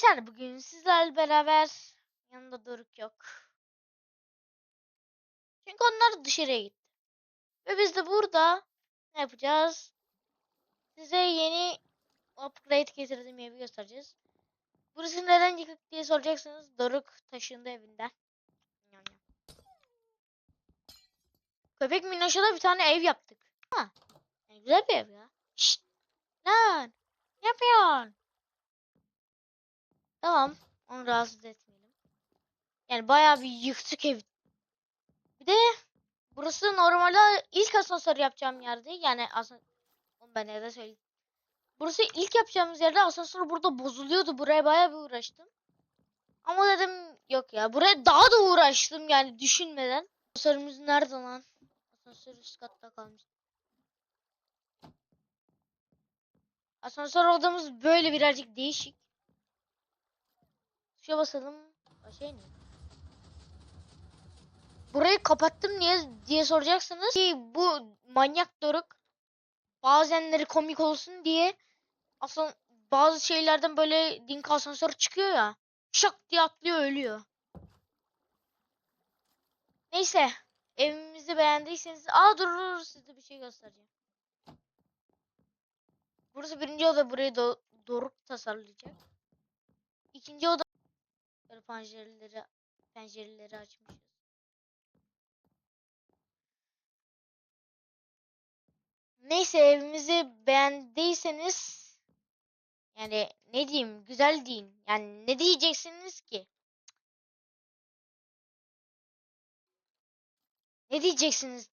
Arkadaşlar bugün sizlerle beraber yanında Doruk yok. Çünkü onlar dışarıya gitti. Ve biz de burada ne yapacağız? Size yeni upgrade getirdiğim evi göstereceğiz. Burası neden yıkık diye soracaksınız. Doruk taşındı evinden. Köpek minnoşa da bir tane ev yaptık. Ha. Yani güzel bir ev ya. Şşt. Lan. Onu rahatsız etmeyelim. Yani bayağı bir yıktık ev. Bir de burası normalde ilk asansör yapacağım yerde. Yani aslında onu ben nerede söyleyeyim. Burası ilk yapacağımız yerde asansör burada bozuluyordu. Buraya bayağı bir uğraştım. Ama dedim yok ya. Buraya daha da uğraştım yani düşünmeden. Asansörümüz nerede lan? Asansör üst katta kalmış. Asansör odamız böyle birazcık değişik. Tuşa basalım. Şey ne? Burayı kapattım niye diye soracaksınız. Ki bu manyak doruk bazenleri komik olsun diye aslında bazı şeylerden böyle dink asansör çıkıyor ya. Şak diye atlıyor ölüyor. Neyse. Evimizi beğendiyseniz. Aa dur dur size bir şey göstereceğim. Burası birinci oda burayı do Doruk tasarlayacak. İkinci oda pencereleri pencereleri açmışız. Neyse evimizi beğendiyseniz yani ne diyeyim güzel deyin. Yani ne diyeceksiniz ki? Ne diyeceksiniz